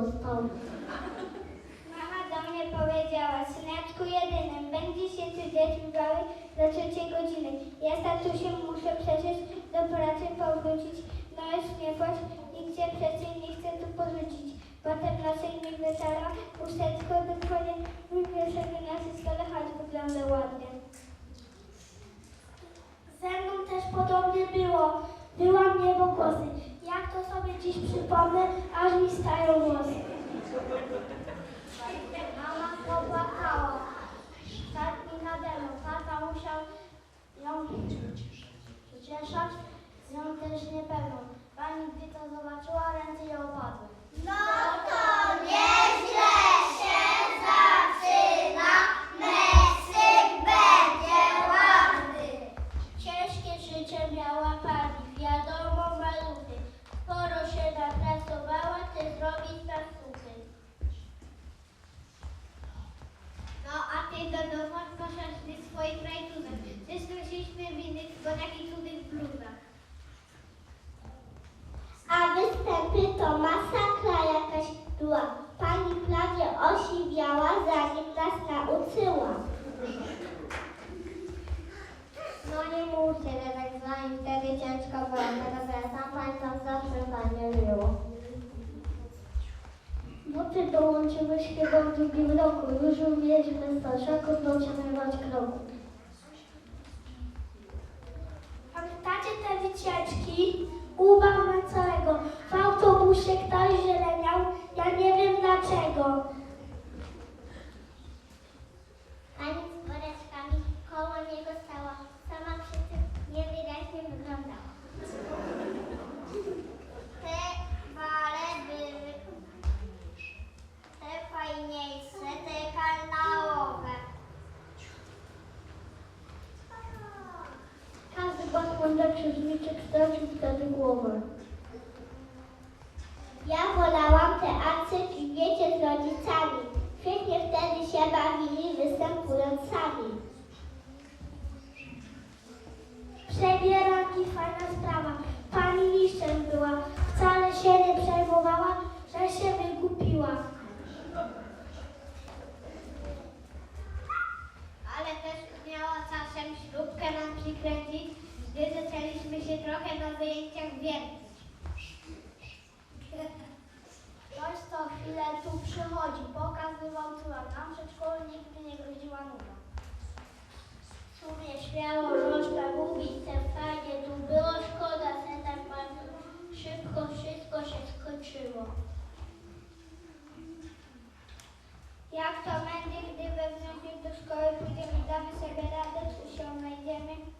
dostał. Mama do mnie powiedziała, syneczku jedynym, będzie się ty dzieci bały za trzeciej godziny. Ja z tatusiem muszę przecież do pracy powrócić, no już nie płacz, nigdzie przecież nie chcę tu porzucić. Potem naczelnik wysara, usteczko do twoje, wywieszenie na stole, choć wygląda ładnie. Ze mną też podobnie było. Byłam niebogłosy. Jak to sobie dziś przypomnę, aż mi stają włosy. Mama popłakała. Tak mi nade. Tata musiał ją pocieszać, z nią też niepewną. Pani, gdy to zobaczyła, ręce jej opadły. No to nieźle się zaczyna, Meksyk będzie ładny. Ciężkie życie miała pani, wiadomo maluchy. Sporo się napracowała, ty zrobić zasłuchy. No a ty do domu poszedł w swoich rajtuzach. Zresztą siedzieliśmy w innych zgodach i cudych bluzach. A występy to masakra jakaś była. Pani prawie osiwiała, zanim nas nauczyła. No nie mówcie, że tak z wami wtedy ciężko było. Teraz ja sam pamiętam zawsze panie miło. Bo ty chyba w drugim roku. Już umieliśmy starszego dotrzymywać kroku. Pamiętacie te wycieczki? Ubaw na całego. W autobusie ktoś zieleniał, ja nie wiem dlaczego. Lepszy żliczek stracił wtedy głowę. Ja wolałam teatrzyk i wiecie z rodzicami. Świetnie wtedy się bawili, występując sami. Przebieranki fajna sprawa. Pani mistrzem była. Wcale się nie przejmowała, że się wygupiła. Ale też miała czasem śrubkę nam przykręcić, gdy zaczęliśmy się trochę na zajęciach wiercić. Ktoś co chwilę tu przychodzi, pokazywał cudem. Nam przedszkolu nigdy nie groziła nuda. W sumie śmiało można mówić, że fajnie tu było, szkoda, że tak bardzo szybko wszystko się skończyło. Jak to będzie, gdy we wrześniu do szkoły pójdziemy, damy sobie radę, czy się znajdziemy?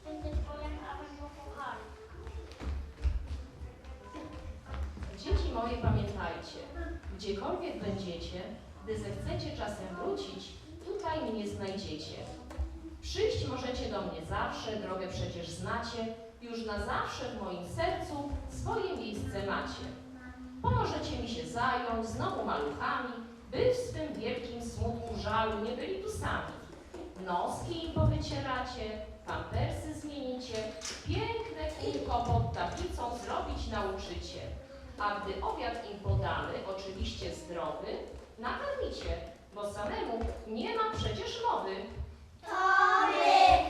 W tym zespołem, a kochali. Dzieci moje, pamiętajcie, gdziekolwiek będziecie, gdy zechcecie czasem wrócić, tutaj mnie znajdziecie. Przyjść możecie do mnie zawsze, drogę przecież znacie, już na zawsze w moim sercu swoje miejsce macie. Pomożecie mi się zająć znowu maluchami, by w swym wielkim smutku żalu nie byli tu sami. Noski im powycieracie, pampersy zmienicie, piękne kółko pod tablicą zrobić nauczycie. A gdy obiad im podamy, oczywiście zdrowy, nakarmicie, bo samemu nie ma przecież mowy. To my,